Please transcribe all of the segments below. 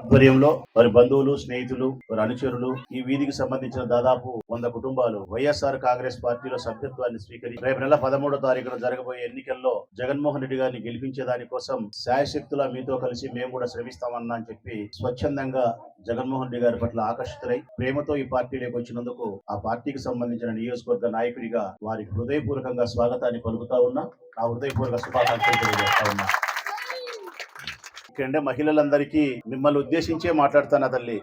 ఆధ్వర్యంలో వారి బంధువులు స్నేహితులు వారి అనుచరులు ఈ వీధికి సంబంధించిన దాదాపు వంద కుటుంబాలు వైఎస్ఆర్ కాంగ్రెస్ పార్టీలో సభ్యత్వాన్ని స్వీకరించి రేపు నెల పదమూడో తారీఖున జరగబోయే ఎన్నికల్లో జగన్మోహన్ రెడ్డి గారిని గెలిపించే దానికోసం శాయశక్తులా మీతో కలిసి మేము కూడా శ్రమిస్తామన్నా అని చెప్పి స్వచ్ఛందంగా జగన్మోహన్ రెడ్డి గారి పట్ల ఆకర్షితులై ప్రేమతో ఈ పార్టీలోకి వచ్చినందుకు ఆ పార్టీకి సంబంధించిన నియోజకవర్గ నాయకుడిగా వారి హృదయపూర్వకంగా స్వాగతాన్ని పలుకుతా ఉన్నా. ఆ హృదయపూర్వక శుభాకాంక్షలు తెలియజేస్తా ఉన్నా. ఇక్కడే మహిళలందరికీ మిమ్మల్ని ఉద్దేశించే మాట్లాడుతాను తల్లి.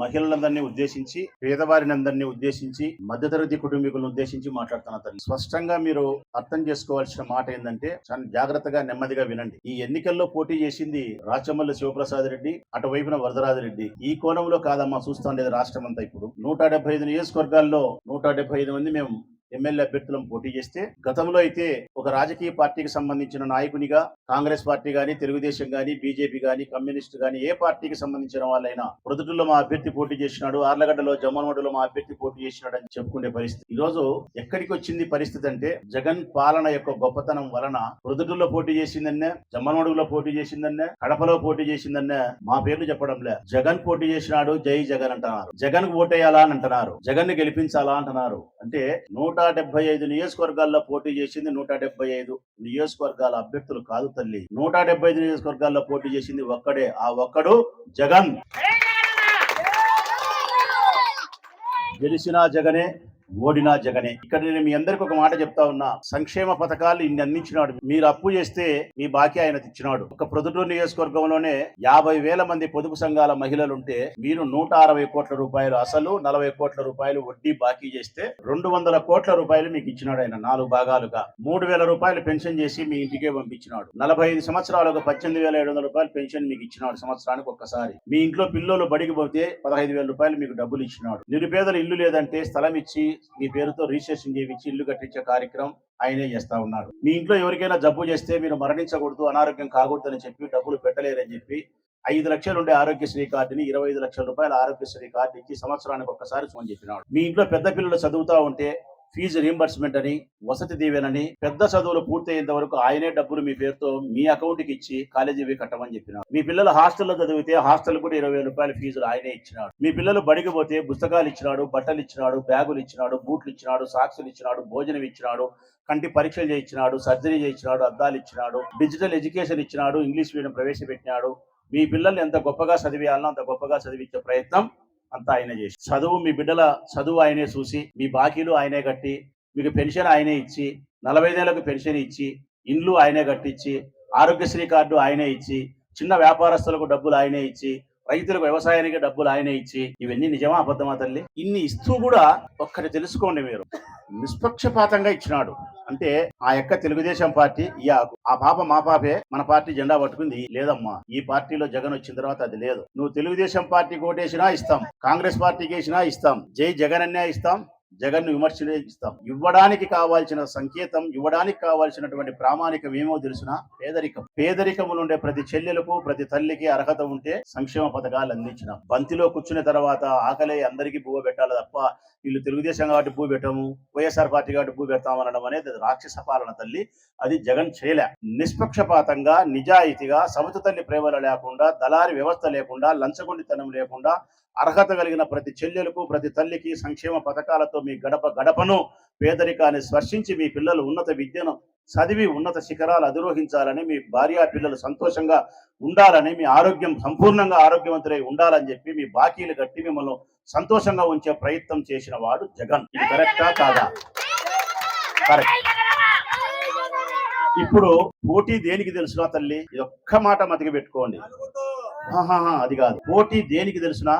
మహిళలందరినీ ఉద్దేశించి పేదవారిని అందరినీ ఉద్దేశించి మధ్యతరగతి కుటుంబీకులను ఉద్దేశించి మాట్లాడుతున్న తల్లి. స్పష్టంగా మీరు అర్థం చేసుకోవాల్సిన మాట ఏంటంటే చాలా జాగ్రత్తగా నెమ్మదిగా వినండి. ఈ ఎన్నికల్లో పోటీ చేసింది రాచమల్లి శివప్రసాద్ రెడ్డి అటువైపున వరదరాజరెడ్డి ఈ కోణంలో కాదమ్మా చూస్తుండేది రాష్ట్రం అంతా ఇప్పుడు. నూట డెబ్బై ఐదు నియోజకవర్గాల్లో నూట డెబ్బై ఐదు మంది మేము ఎమ్మెల్యే అభ్యర్థులను పోటీ చేస్తే గతంలో అయితే ఒక రాజకీయ పార్టీకి సంబంధించిన నాయకునిగా కాంగ్రెస్ పార్టీ గాని తెలుగుదేశం గాని బీజేపీ గాని కమ్యూనిస్ట్ గాని ఏ పార్టీకి సంబంధించిన వాళ్ళైనా ప్రొద్దుటూరులో మా అభ్యర్థి పోటీ చేసినాడు ఆర్లగడ్డలో జమ్మనోడులో మా అభ్యర్థి పోటీ చేసినాడు అని చెప్పుకునే పరిస్థితి. ఈ రోజు ఎక్కడికి వచ్చింది పరిస్థితి అంటే జగన్ పాలన యొక్క గొప్పతనం వలన ప్రొద్దుటూరులో పోటీ చేసిందన్నే జమ్మనోడులో పోటీ చేసిందన్నే కడపలో పోటీ చేసిందన్నే మా పేర్లు చెప్పడం లే. జగన్ పోటీ చేసినాడు జై జగన్ అంటున్నారు. జగన్ ఓటేయాలా అని అంటున్నారు. జగన్ని గెలిపించాలా అంటున్నారు. అంటే నూట డెబ్బై ఐదు నియోజకవర్గాల్లో పోటీ చేసింది నూట డెబ్బై ఐదు నియోజకవర్గాల అభ్యర్థులు కాదు తల్లి. నూట డెబ్బై ఐదు నియోజకవర్గాల్లో పోటీ చేసింది ఒక్కడే. ఆ ఒక్కడు జగన్. గెలిచినా జగనే ఓడినా జగనే. ఇక్కడ నేను మీ అందరికి ఒక మాట చెప్తా ఉన్నా. సంక్షేమ పథకాలు ఇన్ని అందించినాడు. మీరు అప్పు చేస్తే మీ బాకీ ఆయన తెచ్చినాడు. ఒక ప్రొద్దుటూరు నియోజకవర్గంలోనే యాభై వేల మంది పొదుపు సంఘాల మహిళలుంటే మీరు నూట అరవై కోట్ల రూపాయలు అసలు నలభై కోట్ల రూపాయలు వడ్డీ బాకీ చేస్తే రెండు వందల కోట్ల రూపాయలు మీకు ఇచ్చినాడు ఆయన నాలుగు భాగాలుగా. మూడు వేల రూపాయలు పెన్షన్ చేసి మీ ఇంటికే పంపించినాడు. నలభై ఐదు సంవత్సరాలకు పద్దెనిమిది వేల ఏడు వందల రూపాయలు పెన్షన్ మీకు ఇచ్చినాడు సంవత్సరానికి ఒక్కసారి. మీ ఇంట్లో పిల్లలు బడికి పోతే పదహైదు వేల రూపాయలు మీకు డబ్బులు ఇచ్చినాడు. నిరుపేదలు ఇల్లు లేదంటే స్థలం ఇచ్చి మీ పేరుతో రిజిస్ట్రేషన్ చేయించి ఇల్లు కట్టించే కార్యక్రమం ఆయనే చేస్తా ఉన్నాడు. మీ ఇంట్లో ఎవరికైనా జబ్బు చేస్తే మీరు మరణించకూడదు అనారోగ్యం కాకూడదు అని చెప్పి డబ్బులు పెట్టలేరని చెప్పి ఐదు లక్షలు ఉండే ఆరోగ్యశ్రీ కార్డుని ఇరవై ఐదు లక్షల రూపాయల ఆరోగ్యశ్రీ కార్డు ఇచ్చి సంవత్సరానికి ఒక్కసారి ఫోన్ చెప్పినాడు. మీ ఇంట్లో పెద్ద పిల్లలు చదువుతా ఉంటే ఫీజు రీంబర్స్మెంట్ అని వసతి దీవెనని పెద్ద చదువులు పూర్తయ్యేంత వరకు ఆయనే డబ్బులు మీ పేరుతో మీ అకౌంట్కి ఇచ్చి కాలేజీ కట్టమని చెప్పినారు మీ పిల్లలు హాస్టల్లో చదివితే హాస్టల్ కూడా ఇరవై రూపాయలు రూపాయల ఫీజులు ఆయనే ఇచ్చినాడు. మీ పిల్లలు బడికి పోతే పుస్తకాలు ఇచ్చినాడు బట్టలు ఇచ్చినాడు బ్యాగులు ఇచ్చినాడు బూట్లు ఇచ్చినాడు సాక్సులు ఇచ్చినాడు భోజనం ఇచ్చినాడు కంటి పరీక్షలు చేయించినాడు సర్జరీ చేయించినాడు అద్దాలు ఇచ్చినాడు డిజిటల్ ఎడ్యుకేషన్ ఇచ్చినాడు ఇంగ్లీష్ మీడియం ప్రవేశపెట్టినాడు. మీ పిల్లల్ని ఎంత గొప్పగా చదివేయాలనో అంత గొప్పగా చదివించే ప్రయత్నం అంతా ఆయనే చేసి. చదువు మీ బిడ్డల చదువు ఆయనే చూసి మీ బాకీలు ఆయనే కట్టి మీకు పెన్షన్ ఆయనే ఇచ్చి నలభై ఐదేళ్ళకు పెన్షన్ ఇచ్చి ఇండ్లు ఆయనే కట్టించి ఆరోగ్యశ్రీ కార్డు ఆయనే ఇచ్చి చిన్న వ్యాపారస్తులకు డబ్బులు ఆయనే ఇచ్చి రైతులకు వ్యవసాయానికి డబ్బులు ఆయనే ఇచ్చి ఇవన్నీ నిజమా అబద్ధమా తల్లి? ఇన్ని ఇస్తూ కూడా ఒక్కటి తెలుసుకోండి మీరు. నిష్పక్షపాతంగా ఇచ్చినాడు. అంటే ఆ యొక్క తెలుగుదేశం పార్టీ ఈ ఆకు. ఆ పాప మా పాపే మన పార్టీ జెండా పట్టుకుంది. లేదమ్మా ఈ పార్టీలో జగన్ వచ్చిన తర్వాత అది లేదు. నువ్వు తెలుగుదేశం పార్టీకి ఓటేసినా ఇస్తాం. కాంగ్రెస్ పార్టీకి వేసినా ఇస్తాం. జై జగన్ అన్నే ఇస్తాం. జగన్ విమర్శలే ఇస్తాం. ఇవ్వడానికి కావాల్సిన సంకేతం ఇవ్వడానికి కావాల్సినటువంటి ప్రామాణికం ఏమో తెలిసిన? పేదరికం. పేదరికములు ఉండే ప్రతి చెల్లెలకు ప్రతి తల్లికి అర్హత ఉంటే సంక్షేమ పథకాలు అందించిన. బంతిలో కూర్చున్న తర్వాత ఆకలి అందరికీ భూ పెట్టాలి తప్ప వీళ్ళు తెలుగుదేశం కాబట్టి భూ పెట్టము వైఎస్ఆర్ పార్టీ కాబట్టి భూ పెడతాం అనడం అనేది రాక్షస పాలన తల్లి. అది జగన్ చేయలే. నిష్పక్షపాతంగా నిజాయితీగా సమత తల్లి ప్రేమలు లేకుండా దళారి వ్యవస్థ లేకుండా లంచగొండితనం లేకుండా అర్హత కలిగిన ప్రతి చెల్లెలకు ప్రతి తల్లికి సంక్షేమ పథకాలతో మీ గడప గడపను పేదరికాన్ని స్పర్శించి మీ పిల్లలు ఉన్నత విద్యను చదివి ఉన్నత శిఖరాలు అధిరోహించాలని మీ భార్య పిల్లలు సంతోషంగా ఉండాలని మీ ఆరోగ్యం సంపూర్ణంగా ఆరోగ్యవంతులై ఉండాలని చెప్పి మీ బాకీలు కట్టి మిమ్మల్ని సంతోషంగా ఉంచే ప్రయత్నం చేసిన వాడు జగన్. ఇది కరెక్టా కాదా? కరెక్ట్. ఇప్పుడు పోటీ దేనికి తెలుసునా తల్లి? ఇది ఒక్క మాట మతికి పెట్టుకోండి. అది కాదు. పోటీ దేనికి తెలుసునా?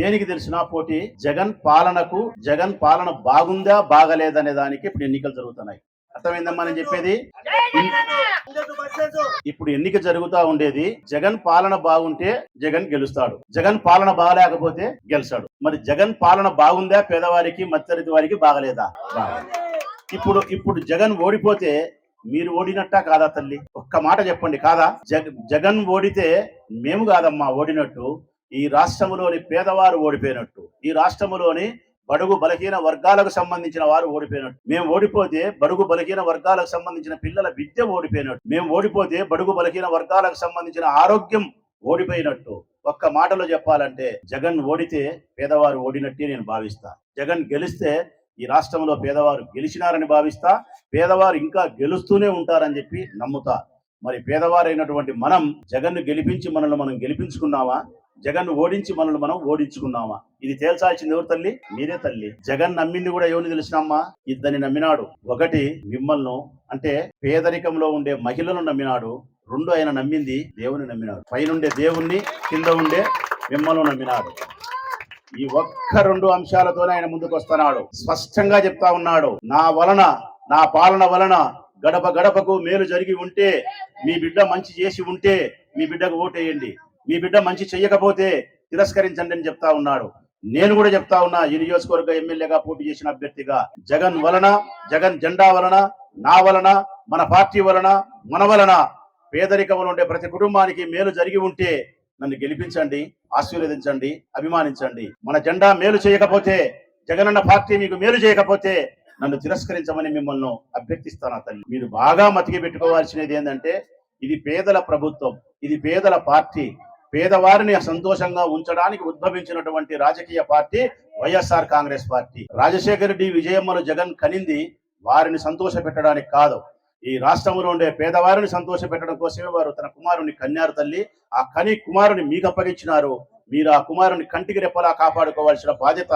దేనికి తెలిసిన పోటీ జగన్ పాలనకు జగన్ పాలన బాగుందా బాగలేదనే దానికి ఇప్పుడు ఎన్నికలు జరుగుతున్నాయి. అర్థమైందమ్మా నేను చెప్పేది? ఇప్పుడు ఎన్నిక జరుగుతా ఉండేది జగన్ పాలన బాగుంటే జగన్ గెలుస్తాడు. జగన్ పాలన బాగలేకపోతే గెలిచాడు మరి జగన్ పాలన బాగుందా పేదవారికి మత్స్యరి వారికి బాగలేదా? ఇప్పుడు ఇప్పుడు జగన్ ఓడిపోతే మీరు ఓడినట్టా కాదా తల్లి? ఒక్క మాట చెప్పండి కాదా? జగన్ ఓడితే మేము కాదమ్మా ఓడినట్టు. ఈ రాష్ట్రములోని పేదవారు ఓడిపోయినట్టు ఈ రాష్ట్రంలోని బడుగు బలహీన వర్గాలకు సంబంధించిన వారు ఓడిపోయినట్టు. మేము ఓడిపోతే బడుగు బలహీన వర్గాలకు సంబంధించిన పిల్లల విద్య ఓడిపోయినట్టు. మేము ఓడిపోతే బడుగు బలహీన వర్గాలకు సంబంధించిన ఆరోగ్యం ఓడిపోయినట్టు. ఒక్క మాటలో చెప్పాలంటే జగన్ ఓడితే పేదవారు ఓడినట్టే నేను భావిస్తా. జగన్ గెలిస్తే ఈ రాష్ట్రంలో పేదవారు గెలిచినారని భావిస్తా. పేదవారు ఇంకా గెలుస్తూనే ఉంటారని చెప్పి నమ్ముతా. మరి పేదవారైనటువంటి మనం జగన్ను గెలిపించి మనల్ని మనం గెలిపించుకున్నామా? జగన్ ఓడించి మనల్ని మనం ఓడించుకున్నామా? ఇది తేల్చాల్సింది ఎవరు తల్లి? మీరే తల్లి. జగన్ నమ్మింది కూడా ఎవరిని తెలిసినమ్మా? ఇద్దరిని నమ్మినాడు. ఒకటి మిమ్మల్ని అంటే పేదరికంలో ఉండే మహిళలను నమ్మినాడు. రెండు ఆయన నమ్మింది దేవుని నమ్మినాడు. పైనుండే దేవుణ్ణి కింద ఉండే మిమ్మల్ని నమ్మినాడు. ఈ ఒక్క రెండు అంశాలతోనే ఆయన ముందుకు వస్తున్నాడు స్పష్టంగా చెప్తా ఉన్నాడు. నా వలన నా పాలన వలన గడప గడపకు మేలు జరిగి ఉంటే మీ బిడ్డ మంచి చేసి ఉంటే మీ బిడ్డకు ఓటేయండి. మీ బిడ్డ మంచి చెయ్యకపోతే తిరస్కరించండి అని చెప్తా ఉన్నాడు. నేను కూడా చెప్తా ఉన్నా ఈ నియోజకవర్గ ఎమ్మెల్యేగా పోటీ చేసిన అభ్యర్థిగా జగన్ వలన జగన్ జెండా వలన నా వలన మన పార్టీ వలన మన వలన పేదరికంలో ఉండే ప్రతి కుటుంబానికి మేలు జరిగి ఉంటే నన్ను గెలిపించండి ఆశీర్వదించండి అభిమానించండి. మన జెండా మేలు చేయకపోతే జగనన్న పార్టీ మీకు మేలు చేయకపోతే నన్ను తిరస్కరించమని మిమ్మల్ని అభ్యర్థిస్తాను అతన్ని మీరు బాగా మతికి పెట్టుకోవాల్సినది ఏంటంటే ఇది పేదల ప్రభుత్వం ఇది పేదల పార్టీ. పేదవారిని సంతోషంగా ఉంచడానికి ఉద్భవించినటువంటి రాజకీయ పార్టీ వైఎస్ఆర్ కాంగ్రెస్ పార్టీ. రాజశేఖర రెడ్డి విజయమ్మను జగన్ కనింది వారిని సంతోష పెట్టడానికి కాదు. ఈ రాష్ట్రంలో ఉండే పేదవారిని సంతోష పెట్టడం కోసమే వారు తన కుమారుని కన్యారు తల్లి ఆ కని కుమారుని మీకు అప్పగించినారు మీరు ఆ కుమారుని కంటికి రెప్పలా కాపాడుకోవాల్సిన బాధ్యత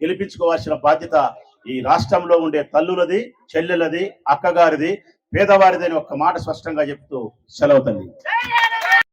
గెలిపించుకోవాల్సిన బాధ్యత ఈ రాష్ట్రంలో ఉండే తల్లులది చెల్లెలది అక్కగారిది పేదవారిది అని ఒక్క మాట స్పష్టంగా చెప్తూ సెలవు తల్లి.